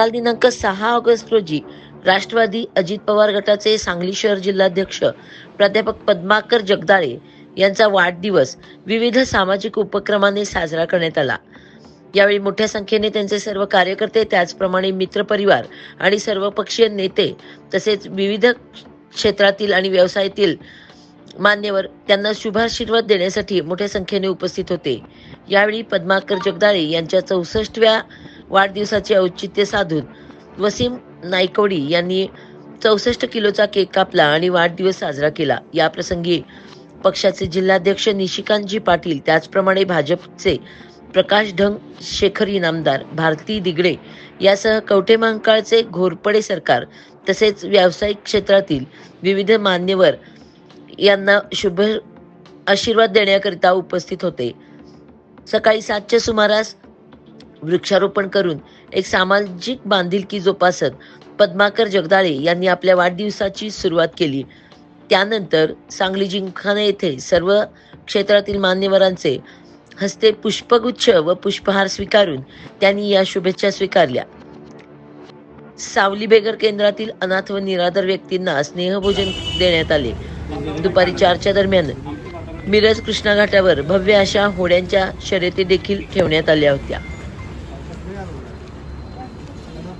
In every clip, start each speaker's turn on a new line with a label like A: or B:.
A: काल दिनांक सहा ऑगस्ट रोजी राष्ट्रवादी अजित पवार गटाचे सांगली शहर जिल्हाध्यक्ष प्राध्यापक पद्माकर जगदाळे यांचा वाढदिवस विविध सामाजिक उपक्रमाने साजरा करण्यात आला. यावेळी मोठ्या संख्येने त्यांचे सर्व कार्यकर्ते त्याचप्रमाणे मित्रपरिवार आणि सर्वपक्षीय नेते तसेच विविध क्षेत्रातील आणि व्यवसायातील मान्यवर त्यांना शुभाशीर्वाद देण्यासाठी मोठ्या संख्येने उपस्थित होते. यावेळी पद्माकर जगदाळे यांच्या चौसष्टव्या वाढदिवसाचे औचित्य साधून वसीम नायकवडी यांनी चौसष्ट किलोचा केक कापला आणि वाढदिवस साजरा केला. या प्रसंगी पक्षाचे जिल्हाध्यक्ष निशिकांतजी पाटील त्याचप्रमाणे भाजपचे प्रकाश ढंग शेखर इनामदार भारती दिगडे यासह कवठे महांकाळचे घोरपडे सरकार तसेच व्यावसायिक क्षेत्रातील विविध मान्यवर यांना शुभ आशीर्वाद देण्याकरिता उपस्थित होते. सकाळी सातच्या सुमारास वृक्षारोपण करून एक सामाजिक बांधिलकी जोपासत पद्माकर जगदाळे यांनी आपल्या वाढदिवसाची सुरुवात केली. त्यानंतर सांगली जिमखाना येथे सर्व क्षेत्रातील मान्यवरांचे हस्ते पुष्पगुच्छ व पुष्पहार स्वीकारून त्यांनी या शुभेच्छा स्वीकारल्या. सावली बेगर केंद्रातील अनाथ व निराधार व्यक्तींना स्नेहभोजन देण्यात आले. दुपारी चारच्या दरम्यान मिरज कृष्णा घाटावर भव्य अशा होड्यांच्या शर्यती देखील ठेवण्यात आल्या होत्या.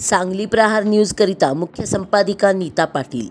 A: सांगली प्रहार न्यूज करिता मुख्य संपादिका नीता पाटील.